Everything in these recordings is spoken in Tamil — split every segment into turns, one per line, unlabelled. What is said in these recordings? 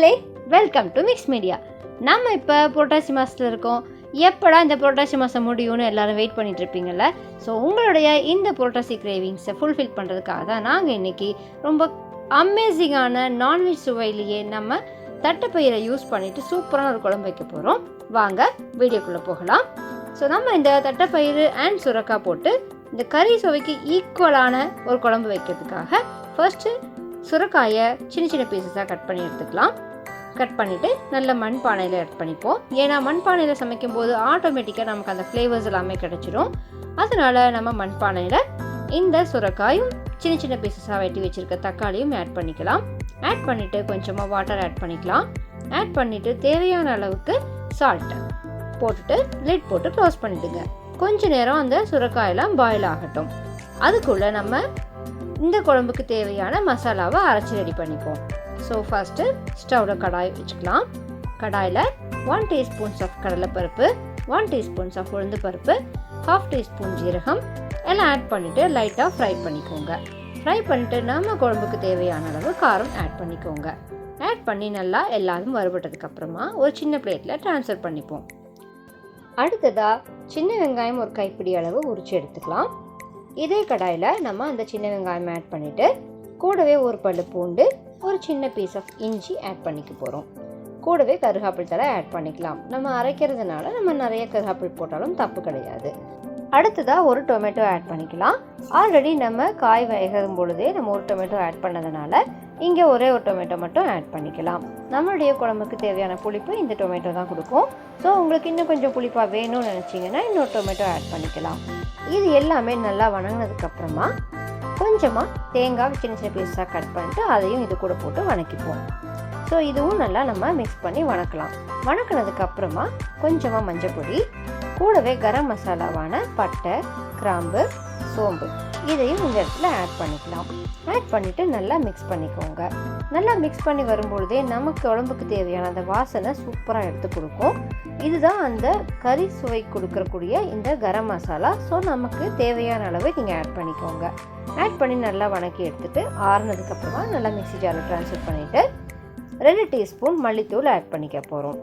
நண்பர்களே வெல்கம் டு மிக்ஸ் மீடியா நம்ம இப்போ புரட்டாசி மாதத்தில் இருக்கோம். எப்படா இந்த புரட்டாசி மாதம் முடியும்னு எல்லாரும் வெயிட் பண்ணிட்டு இருப்பீங்கல்ல? ஸோ உங்களுடைய இந்த புரட்டாசி கிரேவிங்ஸை ஃபுல்ஃபில் பண்ணுறதுக்காக தான் நாங்கள் இன்றைக்கி ரொம்ப அமேசிங்கான நான்வெஜ் சுவையிலேயே நம்ம தட்டைப்பயிரை யூஸ் பண்ணிவிட்டு சூப்பரான ஒரு குழம்பு வைக்க போகிறோம் வாங்க வீடியோக்குள்ளே போகலாம். ஸோ நம்ம இந்த தட்டைப்பயிறு அண்ட் சுரக்காய் போட்டு இந்த கறி சுவைக்கு ஈக்குவலான ஒரு குழம்பு வைக்கிறதுக்காக ஃபர்ஸ்ட்டு சுரக்காயை சின்ன சின்ன பீசஸாக கட் பண்ணி எடுத்துக்கலாம். கட் பண்ணிவிட்டு நல்ல மண் பானையில் ஆட் பண்ணிப்போம். ஏன்னா மண் பானையில் சமைக்கும் போது ஆட்டோமேட்டிக்காக நமக்கு அந்த ஃப்ளேவர்ஸ் எல்லாமே கிடச்சிரும். அதனால் நம்ம மண் பானையில் இந்த சுரக்காயும் சின்ன சின்ன பீசஸாக வெட்டி வச்சுருக்க தக்காளியும் ஆட் பண்ணிக்கலாம். ஆட் பண்ணிவிட்டு கொஞ்சமாக வாட்டர் ஆட் பண்ணிக்கலாம். ஆட் பண்ணிவிட்டு தேவையான அளவுக்கு சால்ட்டு போட்டுட்டு லிட் போட்டு க்ளோஸ் பண்ணிவிடுங்க கொஞ்ச நேரம் அந்த சுரக்காயெல்லாம் பாயில் ஆகட்டும். அதுக்குள்ளே நம்ம இந்த குழம்புக்கு தேவையான மசாலாவை அரைச்சி ரெடி பண்ணிப்போம். ஸோ ஃபஸ்ட்டு ஸ்டவ்வில் கடாய் வச்சுக்கலாம். கடாயில் ஒன் டீஸ்பூன்ஸ் ஆஃப் கடலைப்பருப்பு ஒன் டீஸ்பூன்ஸ் ஆஃப் உளுந்து பருப்பு ஹாஃப் டீஸ்பூன் ஜீரகம். எல்லாம் ஆட் பண்ணிவிட்டு லைட்டாக ஃப்ரை பண்ணிக்கோங்க. ஃப்ரை பண்ணிவிட்டு நம்ம குழம்புக்கு தேவையான அளவு காரம் ஆட் பண்ணிக்கோங்க. ஆட் பண்ணி நல்லா எல்லாரும் வறுபட்டதுக்கப்புறமா ஒரு சின்ன பிளேட்டில் ட்ரான்ஸ்ஃபர் பண்ணிப்போம். அடுத்ததாக சின்ன வெங்காயம் ஒரு கைப்பிடி அளவு உரிச்சு எடுத்துக்கலாம். இதே கடாயில் நம்ம அந்த சின்ன வெங்காயம் ஆட் பண்ணிவிட்டு கூடவே ஒரு பல்லு பூண்டு ஒரு சின்ன பீஸ் ஆஃப் இஞ்சி ஆட் பண்ணிக்க போகிறோம் கூடவே கருகாப்பிள் தலை ஆட் பண்ணிக்கலாம். நம்ம அரைக்கிறதுனால நம்ம நிறைய கருகாப்பிள் போட்டாலும் தப்பு கிடையாது. அடுத்ததாக ஒரு டொமேட்டோ ஆட் பண்ணிக்கலாம். ஆல்ரெடி நம்ம காய் வேகும் பொழுதே நம்ம ஒரு டொமேட்டோ ஆட் பண்ணதுனால இங்கே ஒரே ஒரு டொமேட்டோ மட்டும் ஆட் பண்ணிக்கலாம். நம்மளுடைய குழம்புக்கு தேவையான புளிப்பு இந்த டொமேட்டோ தான் கொடுக்கும். ஸோ உங்களுக்கு இன்னும் கொஞ்சம் புளிப்பாக வேணும்னு நினச்சிங்கன்னா இன்னொரு டொமேட்டோ ஆட் பண்ணிக்கலாம். இது எல்லாமே நல்லா வணங்கினதுக்கப்புறமா கொஞ்சமாக தேங்காய் சின்ன சின்ன பீஸாக கட் பண்ணிட்டு அதையும் இது கூட போட்டு வணக்கிப்போம். ஸோ இதுவும் நல்லா நம்ம மிக்ஸ் பண்ணி வணக்கலாம். வணக்கினதுக்கப்புறமா கொஞ்சமாக மஞ்சள் பொடி கூடவே கரம் மசாலாவான பட்டை கிராம்பு சோம்பு. இதையும் இந்த இடத்துல ஆட் பண்ணிக்கலாம். ஆட் பண்ணிவிட்டு நல்லா மிக்ஸ் பண்ணிக்கோங்க. நல்லா மிக்ஸ் பண்ணி வரும்பொழுதே நமக்கு உடம்புக்கு தேவையான அந்த வாசனை சூப்பராக எடுத்து கொடுக்கும். இதுதான் அந்த கறி சுவை கொடுக்கக்கூடிய இந்த கரம் மசாலா. ஸோ நமக்கு தேவையான அளவை நீங்கள் ஆட் பண்ணிக்கோங்க. ஆட் பண்ணி நல்லா வணக்கி எடுத்துட்டு ஆறுனதுக்கப்புறமா நல்லா மிக்ஸி ஜாரில் ட்ரான்ஸ்ஃபர் பண்ணிவிட்டு ரெண்டு டீஸ்பூன் மல்லித்தூள் ஆட் பண்ணிக்க போகிறோம்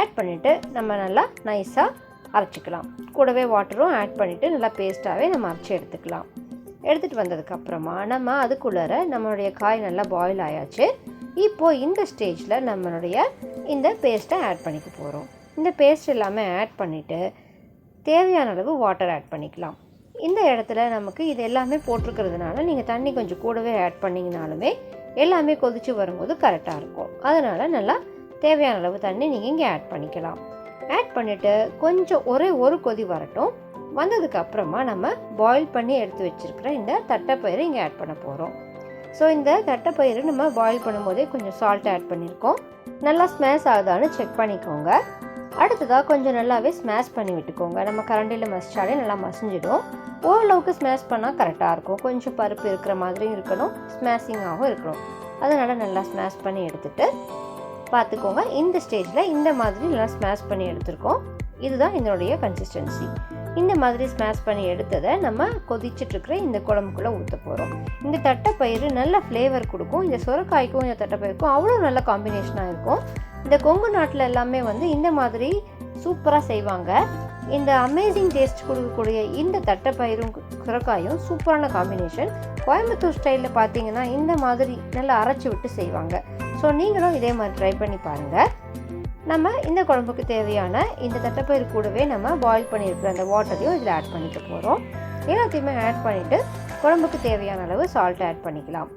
ஆட் பண்ணிவிட்டு நம்ம நல்லா நைஸாக அரைச்சிக்கலாம். கூடவே வாட்டரும் ஆட் பண்ணிவிட்டு நல்லா பேஸ்ட்டாகவே நம்ம அரைச்சி எடுத்துக்கலாம். எடுத்துகிட்டு வந்ததுக்கப்புறமா நம்ம அதுக்குள்ளார நம்மளுடைய காய் நல்லா பாயில் ஆயாச்சு. இப்போது இந்த ஸ்டேஜில் நம்மளுடைய இந்த பேஸ்ட்டை ஆட் பண்ணிக்க போகிறோம் இந்த பேஸ்ட் எல்லாமே ஆட் பண்ணிவிட்டு தேவையான அளவு வாட்டர் ஆட் பண்ணிக்கலாம். இந்த இடத்துல நமக்கு இது எல்லாமே போட்டிருக்கிறதுனால நீங்கள் தண்ணி கொஞ்சம் கூடவே ஆட் பண்ணிங்கனாலுமே எல்லாமே கொதித்து வரும்போது கரெக்டாக இருக்கும். அதனால் நல்லா தேவையான அளவு தண்ணி நீங்கள் இங்கே ஆட் பண்ணிக்கலாம். ஆட் பண்ணிவிட்டு கொஞ்சம் ஒரே ஒரு கொதி வரட்டும். வந்ததுக்கு அப்புறமா நம்ம பாயில் பண்ணி எடுத்து வச்சுருக்கிற இந்த தட்டைப்பயிறு இங்கே ஆட் பண்ண போகிறோம் ஸோ இந்த தட்டைப்பயிறு நம்ம பாயில் பண்ணும்போதே கொஞ்சம் சால்ட் ஆட் பண்ணியிருக்கோம் நல்லா ஸ்மேஷ் ஆகுதான்னு செக் பண்ணிக்கோங்க. அடுத்ததாக கொஞ்சம் நல்லாவே ஸ்மேஷ் பண்ணி விட்டுக்கோங்க. நம்ம கரண்டியில் மசிச்சாலே நல்லா மசிஞ்சிடும். ஓரளவுக்கு ஸ்மேஷ் பண்ணால் கரெக்டாக இருக்கும். கொஞ்சம் பருப்பு இருக்கிற மாதிரியும் இருக்கணும். ஸ்மேஷிங்காகவும் இருக்கணும். அதனால் நல்லா ஸ்மேஷ் பண்ணி எடுத்துகிட்டு பார்த்துக்கோங்க இந்த ஸ்டேஜில் இந்த மாதிரி நல்லா ஸ்மேஷ் பண்ணி எடுத்திருக்கோம். இதுதான் என்னுடைய கன்சிஸ்டன்சி இந்த மாதிரி ஸ்மாஷ் பண்ணி எடுத்ததை நம்ம கொதிச்சிட்ருக்கிற இந்த குழம்புக்குள்ளே ஊற்ற போகிறோம் இந்த தட்டைப்பயிறு நல்ல ஃப்ளேவர் கொடுக்கும். இந்த சுரக்காய்க்கும் இந்த தட்டைப்பயிருக்கும் அவ்வளோ நல்ல காம்பினேஷனாக இருக்கும். இந்த கொங்கு நாட்டில் எல்லாமே வந்து இந்த மாதிரி சூப்பராக செய்வாங்க. இந்த அமேசிங் டேஸ்ட் கொடுக்கக்கூடிய இந்த தட்டைப்பயிரும் சுரக்காயும் சூப்பரான காம்பினேஷன் கோயம்புத்தூர் ஸ்டைலில் பார்த்தீங்கன்னா இந்த மாதிரி நல்லா அரைச்சி விட்டு செய்வாங்க. ஸோ நீங்களும் இதே மாதிரி ட்ரை பண்ணி பாருங்கள் நம்ம இந்த குழம்புக்கு தேவையான இந்த தட்டைப்பயிறு கூடவே நம்ம பாயில் பண்ணியிருக்கிற அந்த வாட்டரையும் இதில் ஆட் பண்ணிக்க போகிறோம் எல்லாத்தையுமே ஆட் பண்ணிவிட்டு குழம்புக்கு தேவையான அளவு சால்ட் ஆட் பண்ணிக்கலாம்.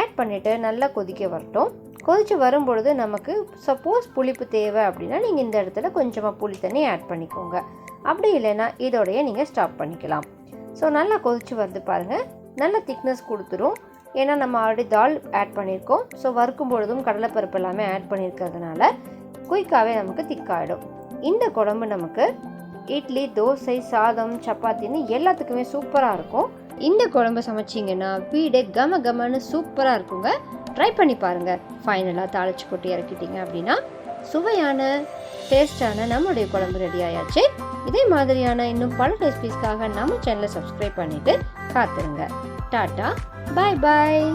ஆட் பண்ணிவிட்டு நல்லா கொதிக்க வரட்டும். கொதித்து வரும்பொழுது நமக்கு சப்போஸ் புளிப்பு தேவை அப்படின்னா நீங்கள் இந்த இடத்துல கொஞ்சமாக புளி தண்ணி ஆட் பண்ணிக்கோங்க. அப்படி இல்லைன்னா இதோடைய நீங்கள் ஸ்டாப் பண்ணிக்கலாம். ஸோ நல்லா கொதித்து வருது பாருங்கள் நல்ல திக்னஸ் கொடுத்துரும். ஏன்னா நம்ம ஆல்ரெடி தால் ஆட் பண்ணியிருக்கோம். ஸோ வறுக்கும் பொழுதும் கடலைப்பருப்பு எல்லாமே ஆட் பண்ணியிருக்கிறதுனால குயிக்காகவே நமக்கு திக்காயிடும். இந்த குழம்பு நமக்கு இட்லி தோசை சாதம் சப்பாத்தின்னு எல்லாத்துக்குமே சூப்பராக இருக்கும். இந்த குழம்பு சமைச்சிங்கன்னா வீடு கம கமன்னு சூப்பராக இருக்குங்க. ட்ரை பண்ணி பாருங்கள் ஃபைனலாக தாளிச்சு கொட்டி இறக்கிட்டீங்க அப்படின்னா சுவையான டேஸ்டான நம்மளுடைய குழம்பு ரெடி ஆயாச்சு. இதே மாதிரியான இன்னும் பல ரெசிபிஸ்க்காக நம்ம சேனலை சப்ஸ்கிரைப் பண்ணிவிட்டு காத்துருங்க. டாட்டா பாய் பாய்